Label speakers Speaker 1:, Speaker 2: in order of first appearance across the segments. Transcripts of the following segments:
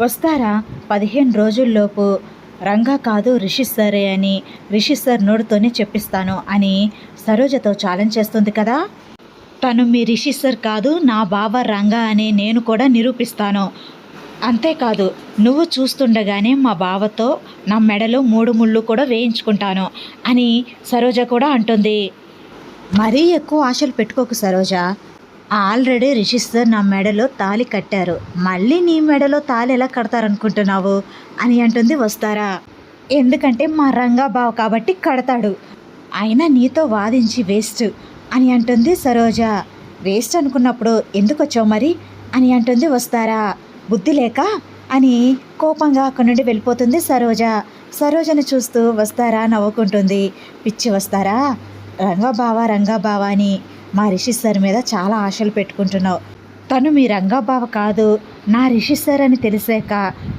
Speaker 1: వస్తారా? పదిహేను రోజుల్లోపు. రంగా కాదు రిషి సరే అని రిషి సార్ నోటితోనే చెప్పిస్తాను అని సరోజతో ఛాలెంజ్ చేస్తుంది కదా? తను మీ రిషి సార్ కాదు నా బావ రంగా అని నేను కూడా నిరూపిస్తాను. అంతేకాదు నువ్వు చూస్తుండగానే మా బావతో నా మెడలో మూడు ముళ్ళు కూడా వేయించుకుంటాను అని సరోజ కూడా అంటుంది. మరీ ఎక్కువ ఆశలు పెట్టుకోకు సరోజ. ఆల్రెడీ రిషి సార్ నా మెడలో తాలి కట్టారు. మళ్ళీ నీ మెడలో తాలి ఎలా కడతారనుకుంటున్నావు? అని అంటుంది వస్తారా? ఎందుకంటే మా రంగా బావ కాబట్టి కడతాడు. అయినా నీతో వాదించి వేస్ట్ అని అంటుంది సరోజ. వేస్ట్ అనుకున్నప్పుడు ఎందుకు వచ్చావు మరి? అని అంటుంది వస్తారా? బుద్ధి లేక? అని కోపంగా అక్కడి నుండి వెళ్ళిపోతుంది సరోజ. సరోజను చూస్తూ వస్తారా? నవ్వుకుంటుంది. పిచ్చి వస్తారా? రంగా బావ రంగా బావ అని మా రిషి సార్ మీద చాలా ఆశలు పెట్టుకుంటున్నావు. తను మీ రంగాబావ కాదు. నా రిషి సార్ అని తెలిసాక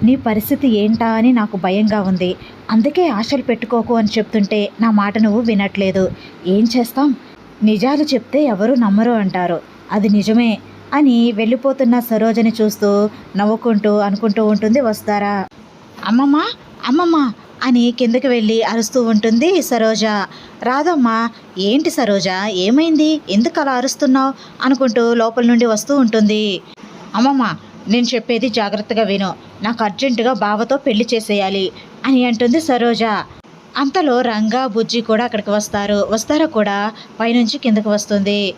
Speaker 1: నీ పరిస్థితి ఏంటా అని నాకు భయంగా ఉంది. అందుకే ఆశలు పెట్టుకోకు అని చెప్తుంటే నా మాట నువ్వు వినట్లేదు. ఏం చేస్తాం? నిజాలు చెప్తే ఎవరు నమ్మరు అంటారు. అది నిజమే. అని వెళ్ళిపోతున్న సరోజని చూస్తూ నవ్వుకుంటూ అనుకుంటూ ఉంటుంది వస్తారా? అమ్మమ్మ అమ్మమ్మ అని కిందకి వెళ్ళి అరుస్తూ ఉంటుంది సరోజ. రాదమ్మా ఏంటి సరోజ? ఏమైంది? ఎందుకు అలా అరుస్తున్నావు? అనుకుంటూ లోపల నుండి వస్తూ ఉంటుంది. అమ్మమ్మ నేను చెప్పేది జాగ్రత్తగా విను. నాకు అర్జెంటుగా బావతో పెళ్ళి చేసేయాలి అని అంటుంది సరోజ. అంతలో రంగా బుజ్జి కూడా అక్కడికి వస్తారు. వస్తారా కూడా? పైనుంచి కిందకి వస్తుంది.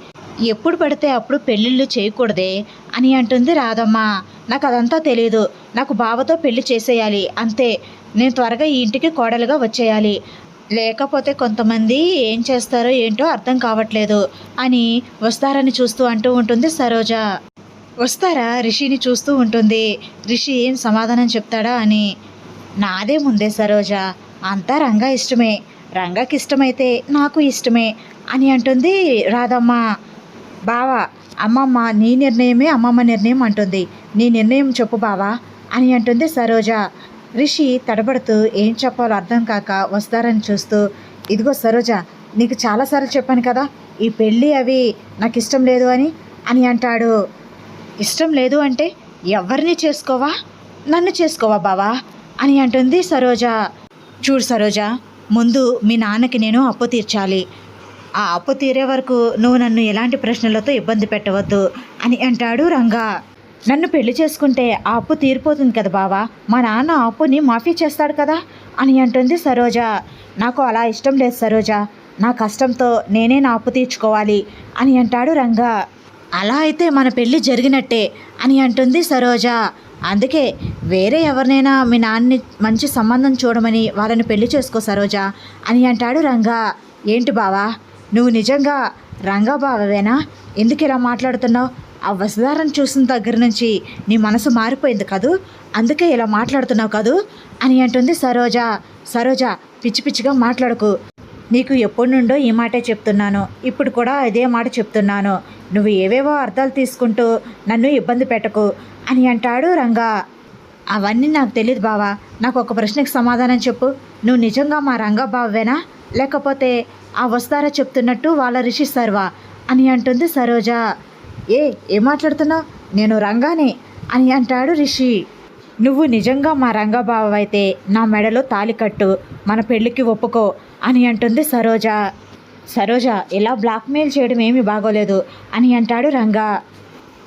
Speaker 1: ఎప్పుడు పడితే అప్పుడు పెళ్ళిళ్ళు చేయకూడదే అని అంటుంది రాధమ్మ. నాకు అదంతా తెలియదు నాకు బావతో పెళ్ళి చేసేయాలి. అంతే. నేను త్వరగా ఈ ఇంటికి కోడలుగా వచ్చేయాలి. లేకపోతే కొంతమంది ఏం చేస్తారో ఏంటో అర్థం కావట్లేదు అని వస్తారని చూస్తూ అంటూ ఉంటుంది సరోజ. వస్తారా? రిషిని చూస్తూ ఉంటుంది. రిషి ఏం సమాధానం చెప్తాడా అని. నాదే ముందే సరోజ. అంతా రంగా ఇష్టమే. రంగాకి ఇష్టమైతే నాకు ఇష్టమే అని అంటుంది రాధమ్మ. బావా అమ్మమ్మ నీ నిర్ణయమే అమ్మమ్మ నిర్ణయం అంటుంది. నీ నిర్ణయం చెప్పు బావా అని అంటుంది సరోజ. రిషి తడబడుతూ ఏం చెప్పాలో అర్థం కాక వస్తారని చూస్తూ ఇదిగో సరోజ నీకు చాలాసార్లు చెప్పాను కదా ఈ పెళ్ళి అవి నాకు ఇష్టం లేదు అని అని అంటాడు. ఇష్టం లేదు అంటే ఎవరిని చేసుకోవా? నన్ను చేసుకోవా బావా? అని అంటుంది సరోజ. చూడు సరోజ ముందు మీ నాన్నకి నేను అప్పు తీర్చాలి. ఆ అప్పు తీరే వరకు నువ్వు నన్ను ఎలాంటి ప్రశ్నలతో ఇబ్బంది పెట్టవద్దు అని అంటాడు రంగా. నన్ను పెళ్ళి చేసుకుంటే ఆ అప్పు తీరిపోతుంది కదా బావా. మా నాన్న అప్పుని మాఫీ చేస్తాడు కదా అని అంటుంది సరోజ. నాకు అలా ఇష్టం లేదు సరోజ. నా కష్టంతో నేనే నా అప్పు తీర్చుకోవాలి అని అంటాడు రంగా. అలా అయితే మన పెళ్ళి జరిగినట్టే అని అంటుంది సరోజ. అందుకే వేరే ఎవరినైనా మీ నాన్నని మంచి సంబంధం చూడమని వాళ్ళని పెళ్ళి చేసుకో సరోజ అని అంటాడు రంగా. ఏంటి బావా? నువ్వు నిజంగా రంగా బావవేనా? ఎందుకు ఇలా మాట్లాడుతున్నావు? ఆ వసుధారను చూసిన దగ్గర నుంచి నీ మనసు మారిపోయింది కదూ? అందుకే ఇలా మాట్లాడుతున్నావు కదూ? అని అంటుంది సరోజ. సరోజ పిచ్చి పిచ్చిగా మాట్లాడకు. నీకు ఎప్పటి నుండో ఈ మాటే చెప్తున్నాను. ఇప్పుడు కూడా ఇదే మాట చెప్తున్నాను. నువ్వు ఏవేవో అర్థాలు తీసుకుంటూ నన్ను ఇబ్బంది పెట్టకు అని అంటాడు రంగా. అవన్నీ నాకు తెలియదు బావా. నాకు ఒక ప్రశ్నకి సమాధానం చెప్పు. నువ్వు నిజంగా మా రంగా బావేనా? లేకపోతే ఆ వస్తారా చెప్తున్నట్టు వాళ్ళ రిషి సర్వా అని అంటుంది సరోజ. ఏ ఏం మాట్లాడుతున్నావు? నేను రంగానే అని అంటాడు రిషి. నువ్వు నిజంగా మా రంగబావ అయితే నా మెడలో తాలి కట్టు మన పెళ్ళికి ఒప్పుకో అని అంటుంది సరోజ. సరోజ ఇలా బ్లాక్మెయిల్ చేయడం ఏమీ బాగోలేదు అని అంటాడు రంగా.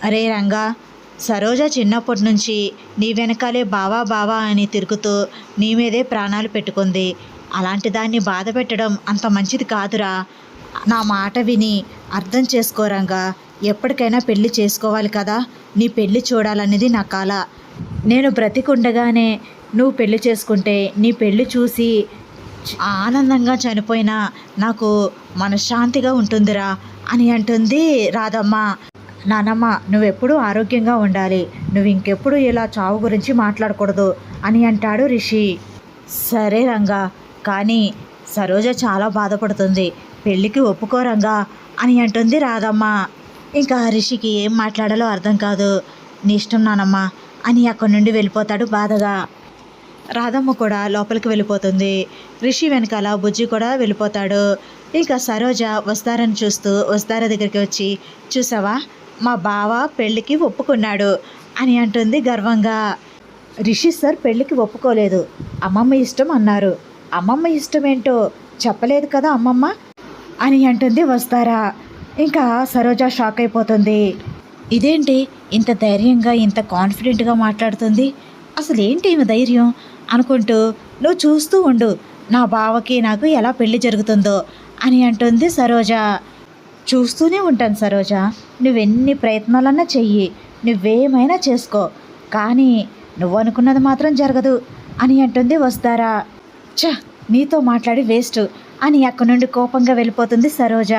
Speaker 1: అరే రంగా సరోజ చిన్నప్పటి నుంచి నీ వెనకాలే బావా బావా అని తిరుగుతూ నీ మీదే ప్రాణాలు పెట్టుకుంది. అలాంటి దాన్ని బాధ పెట్టడం అంత మంచిది కాదురా. నా మాట విని అర్థం చేసుకోరంగా ఎప్పటికైనా పెళ్ళి చేసుకోవాలి కదా? నీ పెళ్ళి చూడాలనేది నా కల. నేను బ్రతికుండగానే నువ్వు పెళ్ళి చేసుకుంటే నీ పెళ్ళి చూసి ఆనందంగా చనిపోయినా నాకు మనశ్శాంతిగా ఉంటుందిరా అని అంటుంది రాధమ్మ. నానమ్మ నువ్వెప్పుడూ ఆరోగ్యంగా ఉండాలి. నువ్వు ఇంకెప్పుడు ఇలా చావు గురించి మాట్లాడకూడదు అని అంటాడు రిషి. సరే రంగా కానీ సరోజ చాలా బాధపడుతుంది. పెళ్ళికి ఒప్పుకోరంగా అని అంటుంది రాధమ్మ. ఇంకా రిషికి ఏం మాట్లాడాలో అర్థం కాదు. నీ ఇష్టం నానమ్మ అని అక్కడి నుండి వెళ్ళిపోతాడు బాధగా. రాధమ్మ కూడా లోపలికి వెళ్ళిపోతుంది. రిషి వెనకాల బుజ్జి కూడా వెళ్ళిపోతాడు. ఇంకా సరోజ వస్తారని చూస్తూ వస్తార దగ్గరికి వచ్చి చూసావా మా బావ పెళ్ళికి ఒప్పుకున్నాడు అని అంటుంది గర్వంగా. రిషి సార్ పెళ్ళికి ఒప్పుకోలేదు. అమ్మమ్మ ఇష్టం అన్నారు. అమ్మమ్మ ఇష్టం ఏంటో చెప్పలేదు కదా అమ్మమ్మ అని అంటుంది వస్తారా. ఇంకా సరోజ షాక్ అయిపోతుంది. ఇదేంటి? ఇంత ధైర్యంగా ఇంత కాన్ఫిడెంట్గా మాట్లాడుతుంది. అసలు ఏంటి ఈమె ధైర్యం? అనుకుంటూ నువ్వు చూస్తూ ఉండు. నా బావకి నాకు ఎలా పెళ్ళి జరుగుతుందో అని అంటుంది సరోజ. చూస్తూనే ఉంటాను సరోజ. నువ్వెన్ని ప్రయత్నాలన్నా చెయ్యి. నువ్వేమైనా చేసుకో. కానీ నువ్వు అనుకున్నది మాత్రం జరగదు అని అంటుంది వస్తారా. ఛ! నీతో మాట్లాడి వేస్ట్ అని అక్కడి నుండి కోపంగా వెళ్ళిపోతుంది సరోజ.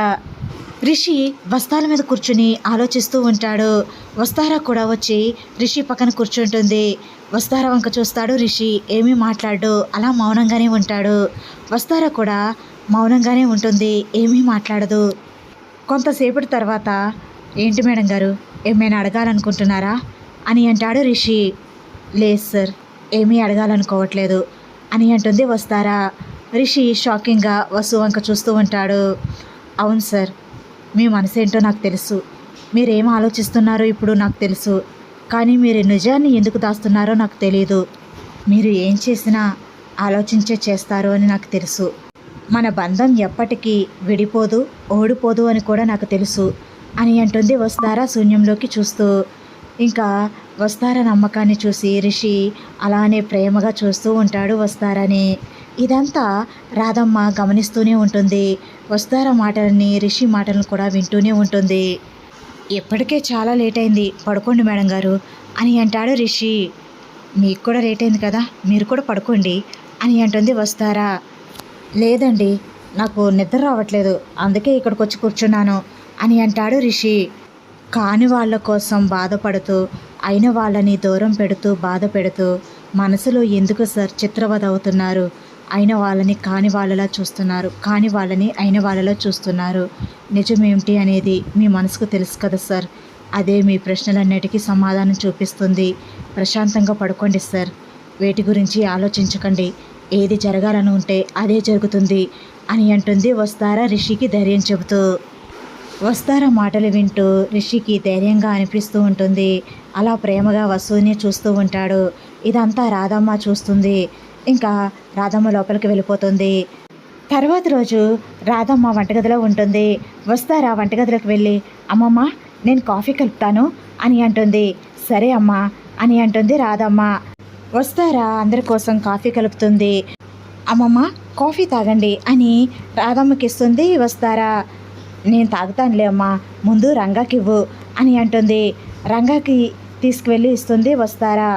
Speaker 1: రిషి వస్తాల మీద కూర్చుని ఆలోచిస్తూ ఉంటాడు. వస్తారా కూడా వచ్చి రిషి పక్కన కూర్చుంటుంది. వస్తారా వంక చూస్తాడు రిషి ఏమీ మాట్లాడు అలా మౌనంగానే ఉంటాడు. వస్తారా కూడా మౌనంగానే ఉంటుంది ఏమీ మాట్లాడదు. కొంతసేపటి తర్వాత ఏంటి మేడం గారు ఏమైనా అడగాలనుకుంటున్నారా? అని అంటాడు రిషి. లేదు సార్ ఏమీ అడగాలనుకోవట్లేదు అని అంటుంది వస్తారా. రిషి షాకింగ్గా వసు వంక చూస్తూ ఉంటాడు. అవును సార్ మీ మనసు ఏంటో నాకు తెలుసు. మీరేం ఆలోచిస్తున్నారో ఇప్పుడు నాకు తెలుసు. కానీ మీరు నిజాన్ని ఎందుకు దాస్తున్నారో నాకు తెలియదు మీరు ఏం చేసినా ఆలోచించే చేస్తారు అని నాకు తెలుసు. మన బంధం ఎప్పటికీ విడిపోదు ఓడిపోదు అని కూడా నాకు తెలుసు అని అంటుంది వస్తారా శూన్యంలోకి చూస్తూ. ఇంకా వస్తారా నమ్మకాన్ని చూసి రిషి అలానే ప్రేమగా చూస్తూ ఉంటాడు వస్తారని ఇదంతా రాధమ్మ గమనిస్తూనే ఉంటుంది. వస్తారా మాటలని రిషి మాటలను కూడా వింటూనే ఉంటుంది. ఇప్పటికే చాలా లేట్ అయింది. పడుకోండి మేడం గారు అని అంటాడు రిషి. మీకు కూడా లేట్ అయింది కదా మీరు కూడా పడుకోండి అని అంటుంది వస్తారా. లేదండి నాకు నిద్ర రావట్లేదు అందుకే ఇక్కడికి వచ్చి కూర్చున్నాను అని అంటాడు రిషి. కాని వాళ్ళ కోసం బాధపడుతూ అయిన వాళ్ళని దూరం పెడుతూ బాధ పెడుతూ మనసులో ఎందుకు సార్ చిత్రవద అవుతున్నారు? అయిన వాళ్ళని కాని వాళ్ళలా చూస్తున్నారు. కాని వాళ్ళని అయిన వాళ్ళలా చూస్తున్నారు. నిజమేమిటి అనేది మీ మనసుకు తెలుసు కదా సార్. అదే మీ ప్రశ్నలన్నిటికీ సమాధానం చూపిస్తుంది. ప్రశాంతంగా పడుకోండి సార్. వేటి గురించి ఆలోచించకండి. ఏది జరగాలని ఉంటే అదే జరుగుతుంది అని అంటుంది వస్తారా రిషికి ధైర్యం చెబుతూ. వస్తారా మాటలు వింటూ రిషికి ధైర్యంగా అనిపిస్తూ ఉంటుంది. అలా ప్రేమగా వస్తువుని చూస్తూ ఉంటాడు. ఇదంతా రాధమ్మ చూస్తుంది. ఇంకా రాధమ్మ లోపలికి వెళ్ళిపోతుంది. తర్వాత రోజు రాధమ్మ వంటగదిలో ఉంటుంది. వస్తారా వంటగదిలోకి వెళ్ళి అమ్మమ్మ నేను కాఫీ కలుపుతాను అని అంటుంది. సరే అమ్మా అని అంటుంది రాధమ్మ. వస్తారా అందరి కోసం కాఫీ కలుపుతుంది. అమ్మమ్మ కాఫీ తాగండి అని రాధమ్మకి ఇస్తుంది. వస్తారా నేను తాగుతానులే అమ్మా ముందు రంగాకి ఇవ్వు అని అంటుంది. రంగాకి తీసుకువెళ్ళి ఇస్తుంది వస్తారా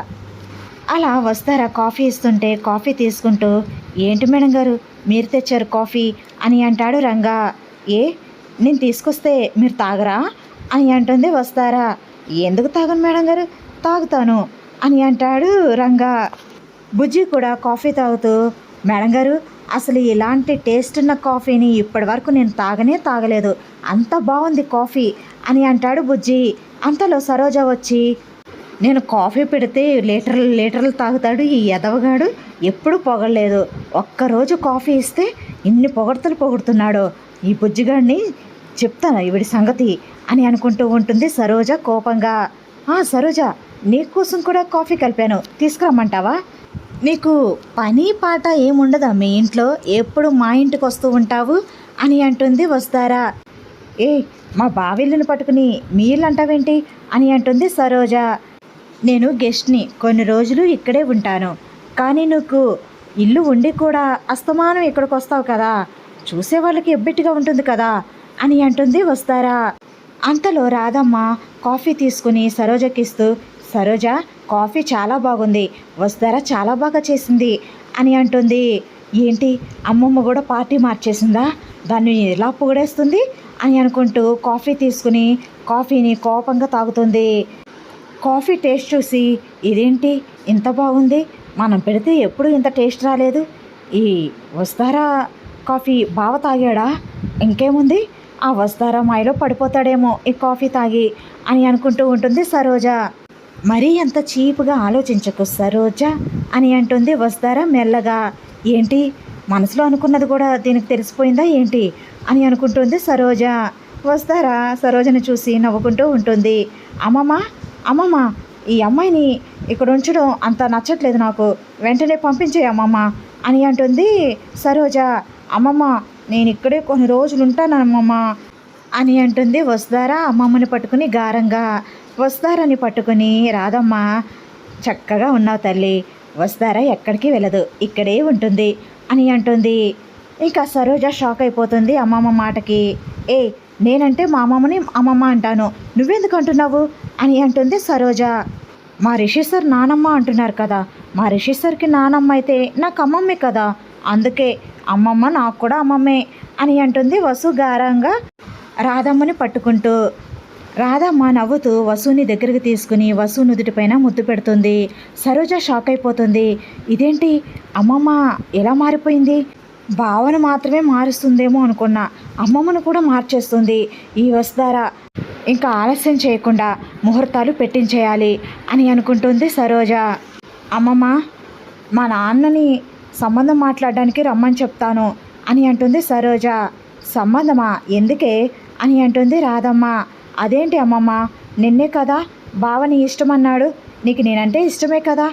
Speaker 1: అలా వస్తారా కాఫీ ఇస్తుంటే కాఫీ తీసుకుంటూ ఏంటి మేడం గారు మీరు తెచ్చారు కాఫీ? అని అంటాడు రంగా. ఏ నేను తీసుకొస్తే మీరు తాగరా? అని అంటుంది వస్తారా? ఎందుకు తాగను మేడం గారు? తాగుతాను అని అంటాడు రంగా. బుజ్జి కూడా కాఫీ తాగుతూ మేడం గారు అసలు ఇలాంటి టేస్ట్ ఉన్న కాఫీని ఇప్పటి వరకు నేను తాగనే తాగలేదు. అంత బాగుంది కాఫీ అని అంటాడు బుజ్జి. అంతలో సరోజ వచ్చి నేను కాఫీ పెడితే లీటర్లు లీటర్లు తాగుతాడు ఈ ఎదవగాడు ఎప్పుడు పొగలేదు ఒక్కరోజు కాఫీ ఇస్తే ఇన్ని పొగడతలు పొగుడుతున్నాడు. ఈ బుజ్జిగాడిని చెప్తాను ఈవిడి సంగతి అని అనుకుంటూ ఉంటుంది సరోజ కోపంగా. "ఆ, సరోజ నీకోసం కూడా కాఫీ కలిపాను. తీసుకురమ్మంటావా? నీకు పని పాట ఏముండదా మీ ఇంట్లో? ఎప్పుడు మా ఇంటికి వస్తూ ఉంటావు అని అంటుంది వస్తారా. ఏ మా బావిళ్ళని పట్టుకుని మీ ఇల్లు అంటావేంటి అని అంటుంది సరోజ. నేను గెస్ట్ని కొన్ని రోజులు ఇక్కడే ఉంటాను. కానీ నీకు ఇల్లు ఉండి కూడా అస్తమానం ఇక్కడికి వస్తావు కదా. చూసే వాళ్ళకి ఎబ్బెట్టుగా ఉంటుంది కదా అని అంటుంది వస్తారా. అంతలో రాధమ్మ కాఫీ తీసుకుని సరోజకిస్తూ సరోజ కాఫీ చాలా బాగుంది. వస్తారా? చాలా బాగా చేసింది అని అంటుంది. ఏంటి? అమ్మమ్మ కూడా పార్టీ మార్చేసిందా? దాన్ని ఎలా పొగడేస్తుంది అని అనుకుంటూ కాఫీ తీసుకుని కాఫీని కోపంగా తాగుతుంది. కాఫీ టేస్ట్ చూసి ఇదేంటి? ఇంత బాగుంది. మనం పెడితే ఎప్పుడు ఇంత టేస్ట్ రాలేదు. ఈ వస్తారా కాఫీ? బావ తాగాడా? ఇంకేముంది? ఆ వస్తారా మాయలో పడిపోతాడేమో ఈ కాఫీ తాగి అని అనుకుంటూ ఉంటుంది సరోజ. మరీ అంత చీప్గా ఆలోచించకు సరోజ అని అంటుంది వస్తారా మెల్లగా. ఏంటి? మనసులో అనుకున్నది కూడా దీనికి తెలిసిపోయిందా ఏంటి? అని అనుకుంటుంది సరోజ. వస్తారా? సరోజని చూసి నవ్వుకుంటూ ఉంటుంది. అమ్మమ్మ అమ్మమ్మ ఈ అమ్మాయిని ఇక్కడ ఉంచడం అంత నచ్చట్లేదు నాకు. వెంటనే పంపించే అమ్మమ్మ అని అంటుంది సరోజ. అమ్మమ్మ నేను ఇక్కడే కొన్ని రోజులు ఉంటానమ్మమ్మ అని అంటుంది వస్తారా అమ్మమ్మని పట్టుకుని గారంగా వస్తారని పట్టుకుని రాదమ్మ చక్కగా ఉన్నావు తల్లి. వస్తారా ఎక్కడికి వెళ్ళదు ఇక్కడే ఉంటుంది అని అంటుంది. ఇంకా సరోజ షాక్ అయిపోతుంది అమ్మమ్మ మాటకి. ఏ నేనంటే మా అమ్మమ్మని అమ్మమ్మ అంటాను. నువ్వెందుకు అంటున్నావు అని అంటుంది సరోజ. మా రిషి సార్ నానమ్మ అంటున్నారు కదా. మా రిషి సార్కి నానమ్మ అయితే నాకు అమ్మమ్మే కదా. అందుకే అమ్మమ్మ నాకు కూడా అమ్మమ్మే అని అంటుంది వసు గారంగా రాధమ్మని పట్టుకుంటూ. రాధమ్మ నవ్వుతూ వసుని దగ్గరికి తీసుకుని వసు నుదుటిపైన ముద్దు పెడుతుంది. సరోజ షాక్ అయిపోతుంది. ఇదేంటి? అమ్మమ్మ ఎలా మారిపోయింది? భావన మాత్రమే మారుస్తుందేమో అనుకున్నా అమ్మమ్మను కూడా మార్చేస్తుంది ఈ వస్తారా ఇంకా ఆలస్యం చేయకుండా ముహూర్తాలు పెట్టించేయాలి అని అనుకుంటుంది సరోజ. అమ్మమ్మ మా నాన్నని సంబంధం మాట్లాడడానికి రమ్మని చెప్తాను అని అంటుంది సరోజ. సంబంధమా? ఎందుకే? అని అంటుంది రాధమ్మ. అదేంటి అమ్మమ్మ? నిన్నే కదా బావని ఇష్టమన్నాడు. నీకు నేనంటే ఇష్టమే కదా?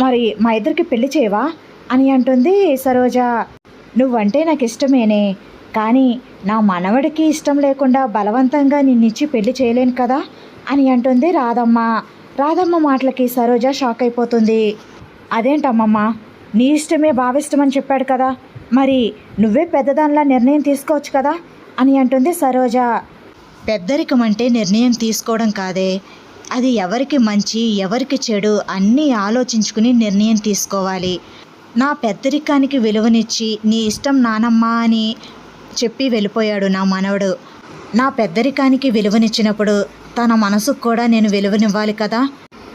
Speaker 1: మరి మా ఇద్దరికి పెళ్ళి చేయవా? అని అంటుంది సరోజ. నువ్వంటే నాకు ఇష్టమేనే కానీ నా మనవడికి ఇష్టం లేకుండా బలవంతంగా నిన్నిచ్చి పెళ్ళి చేయలేను కదా? అని అంటుంది రాధమ్మ. రాధమ్మ మాటలకి సరోజ షాక్ అయిపోతుంది. అదేంటమ్మమ్మ? నీ ఇష్టమే భావిష్టమని చెప్పాడు కదా. మరి నువ్వే పెద్దదానిలా నిర్ణయం తీసుకోవచ్చు కదా? అని అంటుంది సరోజ. పెద్దరికం అంటే నిర్ణయం తీసుకోవడం కాదే. అది ఎవరికి మంచి ఎవరికి చెడు అన్నీ ఆలోచించుకుని నిర్ణయం తీసుకోవాలి. నా పెద్దరికానికి విలువనిచ్చి నీ ఇష్టం నానమ్మా అని చెప్పి వెళ్ళిపోయాడు నా మనవడు. నా పెద్దరికానికి విలువనిచ్చినప్పుడు తన మనసుకు కూడా నేను విలువనివ్వాలి కదా?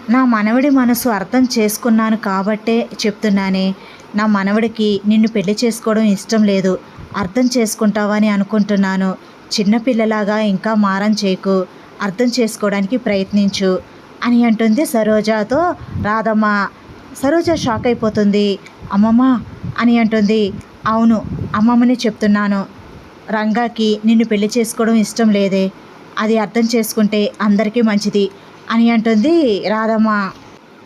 Speaker 1: నా మనవడి మనసు అర్థం చేసుకున్నాను కాబట్టే చెప్తున్నానే. నా మనవడికి నిన్ను పెళ్ళి చేసుకోవడం ఇష్టం లేదు. అర్థం చేసుకుంటావని అనుకుంటున్నాను. చిన్నపిల్లలాగా ఇంకా మారం చేయకు. అర్థం చేసుకోవడానికి ప్రయత్నించు అని అంటుంది సరోజాతో రాధమ్మ. సరోజ షాక్ అయిపోతుంది. అమ్మమ్మ అని అంటుంది. అవును అమ్మమ్మని చెప్తున్నాను. రంగాకి నిన్ను పెళ్ళి చేసుకోవడం ఇష్టం లేదే. అది అర్థం చేసుకుంటే అందరికీ మంచిది అని అంటుంది రాధమ్మ.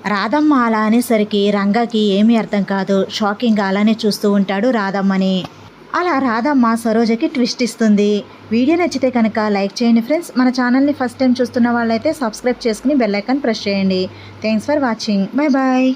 Speaker 1: రాధమ్మ అలా అనేసరికి రంగాకి ఏమీ అర్థం కాదు. షాకింగ్ అలానే చూస్తూ ఉంటాడు రాధమ్మని. అలా రాధమ్మ సరోజకి ట్విస్ట్ ఇస్తుంది. వీడియో నచ్చితే కనుక లైక్ చేయండి ఫ్రెండ్స్. మన ఛానల్ని ఫస్ట్ టైం చూస్తున్న వాళ్ళైతే సబ్స్క్రైబ్ చేసుకుని బెల్లైకాన్ ప్రెస్ చేయండి. Thanks for watching. Bye bye.